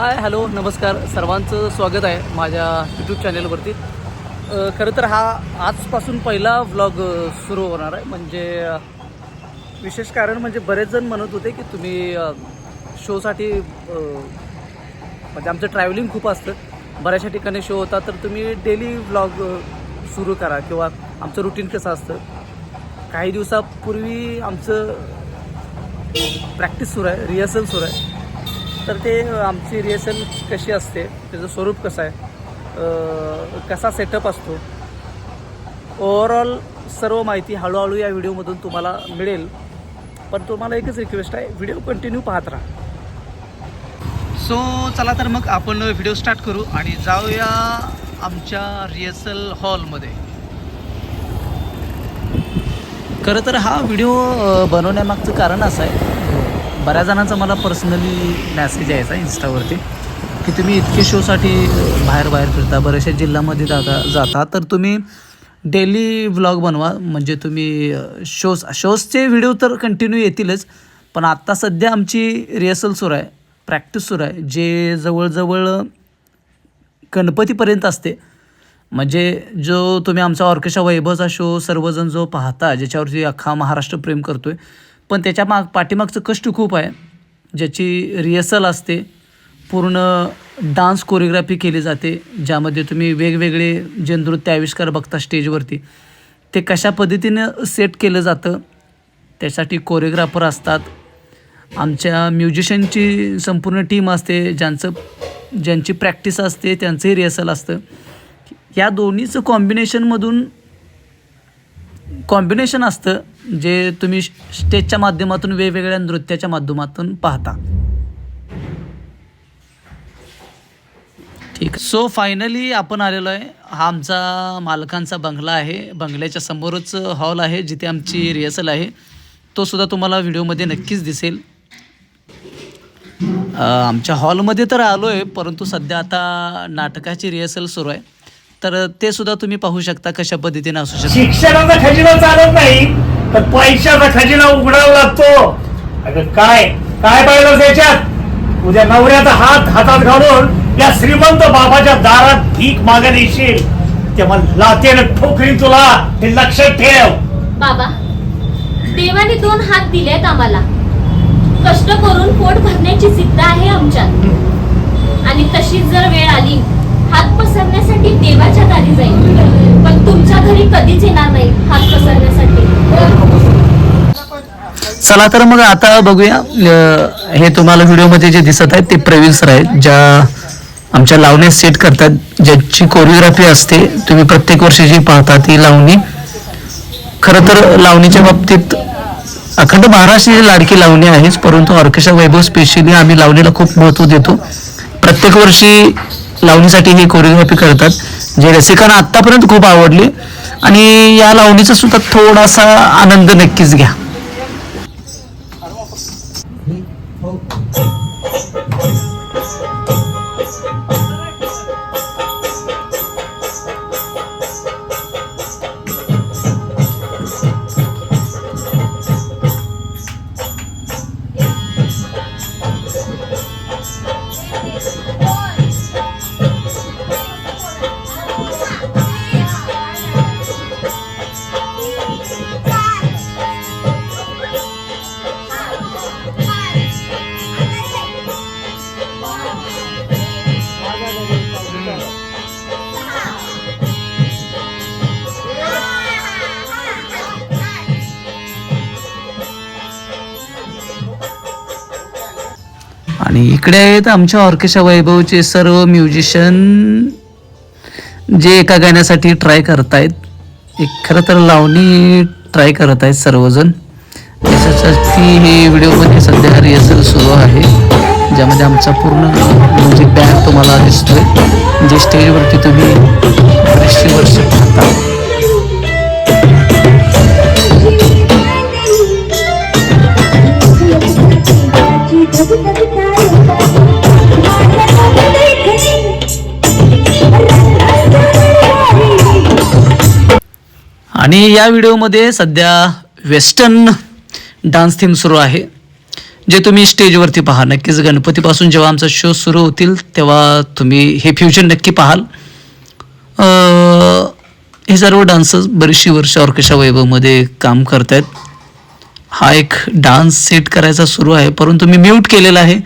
Hi hello नमस्कार. सर्वांचं स्वागत आहे माझ्या यूट्यूब चॅनेलवरती खरं तर हा आजपासून पहिला व्लॉग सुरू होणार आहे. म्हणजे विशेष कारण म्हणजे बरेच जण म्हणत होते की तुम्ही शोसाठी म्हणजे आमचं ट्रॅव्हलिंग खूप असतं. बऱ्याचशा ठिकाणी शो होता तर तुम्ही डेली व्लॉग सुरू करा किंवा आमचं रुटीन कसं असतं. काही दिवसापूर्वी आमचं प्रॅक्टिस सुरू आहे रिहर्सल सुरू आहे. तर ते आमची रिहर्सल कशी असते त्याचं स्वरूप कसं आहे कसा सेटअप असतो ओव्हरऑल सर्व माहिती हळूहळू या व्हिडिओमधून तुम्हाला मिळेल. पण तुम्हाला एकच रिक्वेस्ट आहे व्हिडिओ कंटिन्यू पाहत राहा. सो चला तर मग आपण व्हिडिओ स्टार्ट करू आणि जाऊया आमच्या रिहर्सल हॉलमध्ये खरं तर हा व्हिडिओ बनवण्यामागचं कारण असं आहे बऱ्याच जणांचा मला पर्सनली मॅसेज यायचा इन्स्टावरती की तुम्ही इतके शोसाठी बाहेर बाहेर फिरता बऱ्याचशा जिल्ह्यामध्ये जाता जाता. तर तुम्ही डेली व्लॉग बनवा. म्हणजे तुम्ही शोज शोजचे व्हिडिओ तर कंटिन्यू येतीलच पण आत्ता सध्या आमची रिहर्सल सुरू आहे प्रॅक्टिस सुरू आहे जे जवळजवळ गणपतीपर्यंत असते. म्हणजे जो तुम्ही आमचा ऑर्केस्ट्रा वैभवचा शो सर्वजण जो पाहता ज्याच्यावरती अख्खा महाराष्ट्र प्रेम करतो आहे पण त्याच्या माग पाठीमागचं कष्ट खूप आहे. ज्याची रिहर्सल असते पूर्ण डान्स कोरिओग्राफी केली जाते ज्यामध्ये तुम्ही वेगवेगळे जे नृत्य आविष्कार बघता स्टेजवरती. ते कशा पद्धतीनं सेट केलं जातं त्यासाठी कोरिओग्राफर असतात. आमच्या म्युझिशियनची संपूर्ण टीम असते ज्यांचं ज्यांची प्रॅक्टिस असते त्यांचंही रिहर्सल असतं. या दोन्हीचं कॉम्बिनेशनमधून कॉम्बिनेशन असतं जे तुम्ही स्टेजच्या माध्यमातून वेगवेगळ्या नृत्याच्या माध्यमातून पाहता. ठीक सो फायनली आपण आलेलो आहे. हा आमचा मालकांचा बंगला आहे. बंगल्याच्या समोरच हॉल आहे जिथे आमची रिहर्सल आहे. तो सुद्धा तुम्हाला व्हिडिओमध्ये नक्कीच दिसेल. आमच्या हॉलमध्ये तर आलो आहे परंतु सध्या आता नाटकाची रिहर्सल सुरू आहे. तर ते सुद्धा तुम्ही पाहू शकता कशा पद्धतीने असू शकतं. शिक्षणाचा खजिना चालत नाही तर पैशाचा खजिना उघडावा लागतो. अगं काय? काय पाहिलं त्याच्यात? उद्या नवऱ्याचा हात हातात घालून या श्रीमंत बाबाच्या दारात भीक मागायला येशील. तेव्हा लातेनं ठोकरी तुला हे लक्षात ठेव. बाबा देवाने दोन हात दिलेत आम्हाला. कष्ट करून पोट भरण्याची जिद्द आहे आमच्यात. आणि तशीच जर वेळ आली हात पसरण्यासाठी देवाच्या दारी जाईल. पण तुमच्या घरी कधीच येणार नाही हात पसरण्यासाठी. चला तर मग आता बघूया अ, हे तुम्हाला व्हिडिओमध्ये जे दिसत आहेत ते प्रवीण सर आहेत ज्या आमच्या लावण्या सेट करतात ज्याची कोरिओग्राफी असते तुम्ही प्रत्येक वर्षी जी पाहता ती लावणी. खरं तर लावणीच्या बाबतीत अखंड महाराष्ट्राची लाडकी लावणी आहेच परंतु ऑर्केस्ट्रा वैभव स्पेशली आम्ही लावणीला खूप महत्त्व देतो. प्रत्येक वर्षी लावणीसाठी हे कोरिओग्राफी करतात जे रसिकांना आत्तापर्यंत खूप आवडली. आणि या लावणीचा सुद्धा थोडासा आनंद नक्कीच घ्या. आणि इकडे आहेत आमच्या ऑर्केस्ट्रा वैभवचे सर्व म्युझिशियन जे एका गाण्यासाठी ट्राय करतायत. एक खरं तर लावणी ट्राय करत आहेत सर्वजण. त्याच्यासाठी हे व्हिडिओमध्ये सध्या रिहर्सल सुरू आहे. ज्यामध्ये आमचा पूर्ण म्युझिक बँड तुम्हाला दिसतोय. जे स्टेजवरती तुम्ही बरेचसे वर्ष पाहता. आणि या व्हिडिओमध्ये सध्या वेस्टर्न डान्स थीम सुरू आहे जे तुम्ही स्टेजवरती पहा नक्कीच गणपतीपासून जेव्हा आमचा शो सुरू होतील तेव्हा तुम्ही हे फ्युजन नक्की पाहाल. हे सर्व डान्सर्स बरीचशी वर्ष ऑर्केस्ट्रा वैभवमध्ये काम करत आहेत हा एक डान्स सेट करायचा सुरू आहे परंतु मी म्यूट केलेला आहे.